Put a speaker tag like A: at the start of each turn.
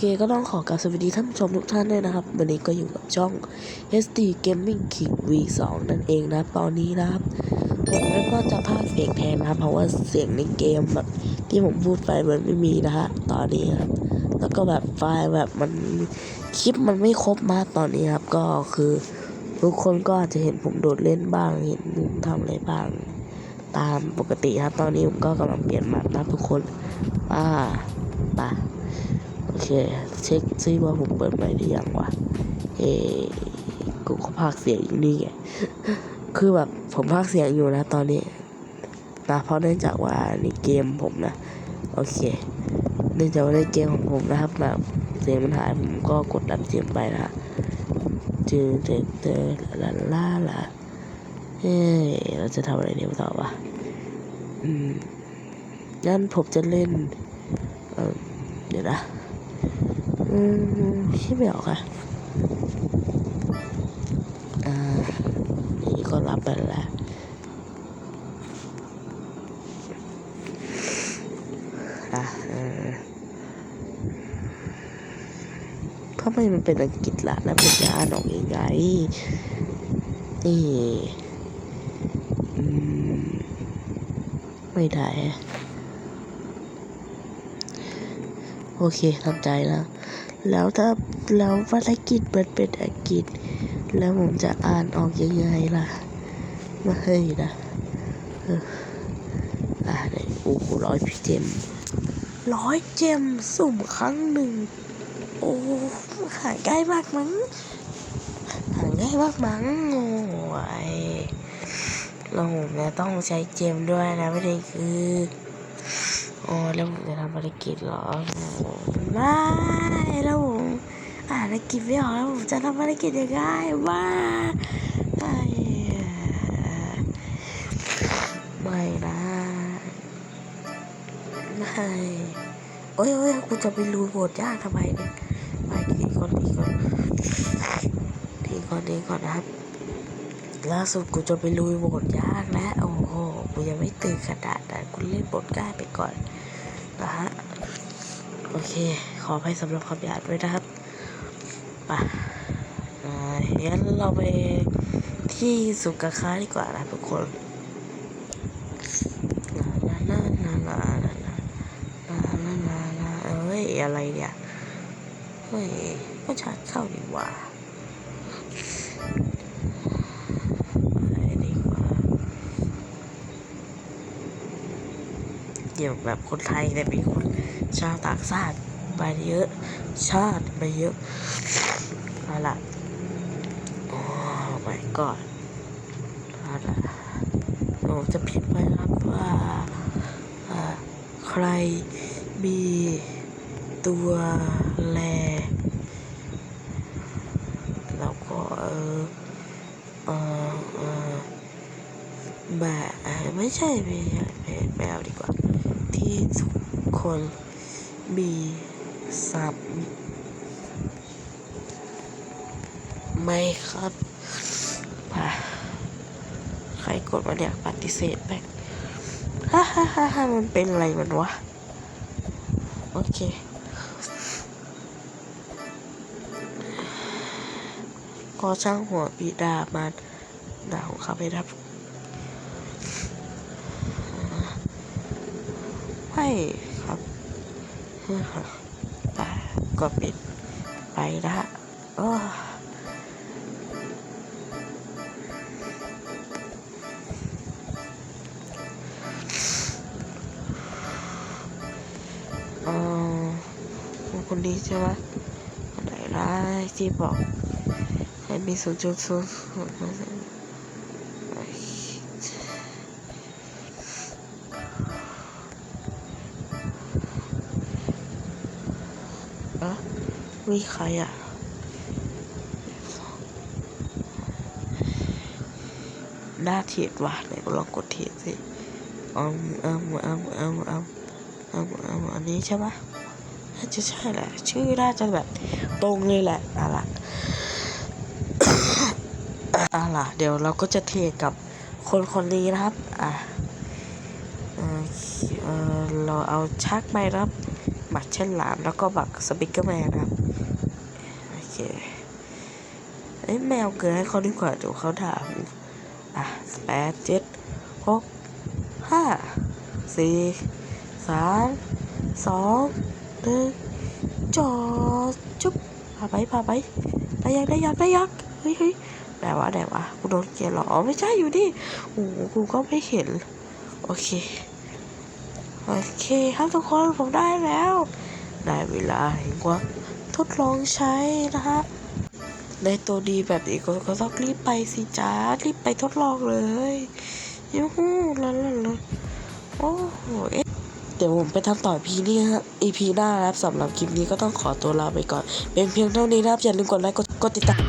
A: เคก็ต้องขอกราบสวัสดีท่านผู้ชมทุกท่านด้วยนะครับ วันนี้ก็อยู่กับช่อง SD Gaming King V2 นั่นเองนะ ตอนนี้นะครับ ผมก็จะพากเสียงแทนนะเพราะว่าเสียงในเกมแบบที่ผมพูดไปมันไม่มีนะฮะตอนนี้ครับแล้วก็แบบไฟล์แบบมันคลิปมันไม่ครบมากตอนนี้ครับ ก็คือทุกคนก็อาจจะเห็นผมโดดเล่นบ้างเห็นผมทำอะไรบ้าง ตามปกติครับ ตอนนี้ผมก็กำลังเปลี่ยนแมปนะทุกคนอ่าไป อเคเช็คซิว่าผมเปิดไมค์ได้ยังวะเอ้กูก็พากเสียงอยู่นี่ไงคือแบบผมพากเสียงอยู่นะตอนนี้นะเพราะเนื่องจากว่าในเกมผมนะ โอเค เนื่องจากว่าในเกมของผมนะครับแบบเสียงมันหายผมก็กดดันเสียงไปนะเจอเจอเจอลาลาลาเฮ้เราจะทำอะไรเดี๋ยวต่อวะอืมงั้นผมจะเล่นเออเดี๋ยวนะ อืมคิดไม่ออกอะอ่า นี่ก็รับไปแล้วอะเออทำไมมันเป็นอังกฤษละแล้วมันจะอ่านออกยังไงนี่อืมไม่ได้อะ โอเคทำใจแล้ว แล้วถ้าแล้วภารกิจมันเป็นอังกฤษ แล้วผมจะอ่านออกยังไงล่ะไม่เฮ้ยนะอ่าได้โอ้โหร้อยพี่เจมร้อยเจมสุ่มครั้งหนึ่ง โอ้หาง่ายมากมั้งหาง่ายมากมั้งโอ้ยเราผมเนี่ยต้องใช้เจมด้วยนะไม่ได้คือ โอ้แล้วผมจะทำภารกิจเหรอไม่แล้วผมอ่านภารกิจไม่ออกแล้วผมจะทำภารกิจยังไงว่าไม่ไม่นะไม่โอ้ยโอ้ยกูจะไปรูโหวตยากทำไมเนี่ยไปทีก่อนทีก่อนทีก่อนทีก่อนนะครับล่าสุดกูจะไปลุยโหวตยากแล้วโอ้โห กูยังไม่ตื่นขนาดนั้นกูเล่นบทง่ายไปก่อน นะฮะโอเค ขออภัยสำหรับคำหยาบด้วยนะครับปอ่างั้นเราไปที่สุกาค้าดีกว่านะทุกคนนานานานานานานานานานาเอ้ย อะไรเนี่ย เฮ้ยก็ชาร์จเข้าดีกว่า เดี๋ยวแบบคนไทยแต่มีคนชาวต่างชาติไปเยอะ ชาติไปเยอะเอาล่ะโอ้ my god เอาล่ะผมจะพิมพ์ไว้ครับว่าใครมีตัวแลแล้วก็เออเออแบบไม่ใช่ไม่ใช่ไม่ไม่เอาดีกว่า ที่ทุกคนมีสับไม่ครับป่ะใครกดมาเนี่ยปฏิเสธไปฮ่าฮ่าฮ่าฮ่ามันเป็นอะไรมันวะ โอเคก็ช่างหัวปีดามันดาของเขาไปรับไม่ ครับต่ก็ปิดไปนะโอ้คนนี้ใช่ไหมคนไหนร้ายที่บอกให้มีศูนย์จุดศูนย์ นย์เปะมีใครอะหน้าเทียดว่ะไหนก็ลองกดเทียดสิอืมอืมอืมอืมอืมอืมอืมอันนี้ใช่ปะน่าจะใช่แหละ ชื่อน่าจะแบบ ตรงเลยแหละน่ารักอะล่ะ เดี๋ยวเราก็จะเทรดกับคนคนนี้นะครับ อะเออเราเอาชักไปครับ หมบักเช่นหลาม แล้วก็บักสปิกเกอร์แมนนะครับ โอเคเอ้ยแมวเกินให้เขาดีกว่าเดี๋ยวเขาถาม อะแปดเจ็ดหกห้าสี่สามสองหนึ่งจอดจุ๊บพาไปพาไปได้ยังได้ยังได้ยังเฮ้ยเฮ้ยไหนวะไหนวะกูโดนเกียร์หรออ๋อไม่ใช่อยู่ดิโอ้โหกูก็ไม่เห็น โอเค โอเคครับทุกคนผมได้แล้ว ได้เวลาแห่งควาทดลองใช้นะฮะในตัวดีแบบนี้ก็ต้องรีบไปสิจ้ารีบไปทดลองเลยยูฮูลันลันลันโอ้โหเอ๊ะเดี๋ยวผมไปทำต่อพีนี้ฮะ EP หน้าครับสำหรับคลิปนี้ก็ต้องขอตัวลาไปก่อน เป็นเพียงเท่านี้นะครับอย่าลืมกดไลค์กดติดตาม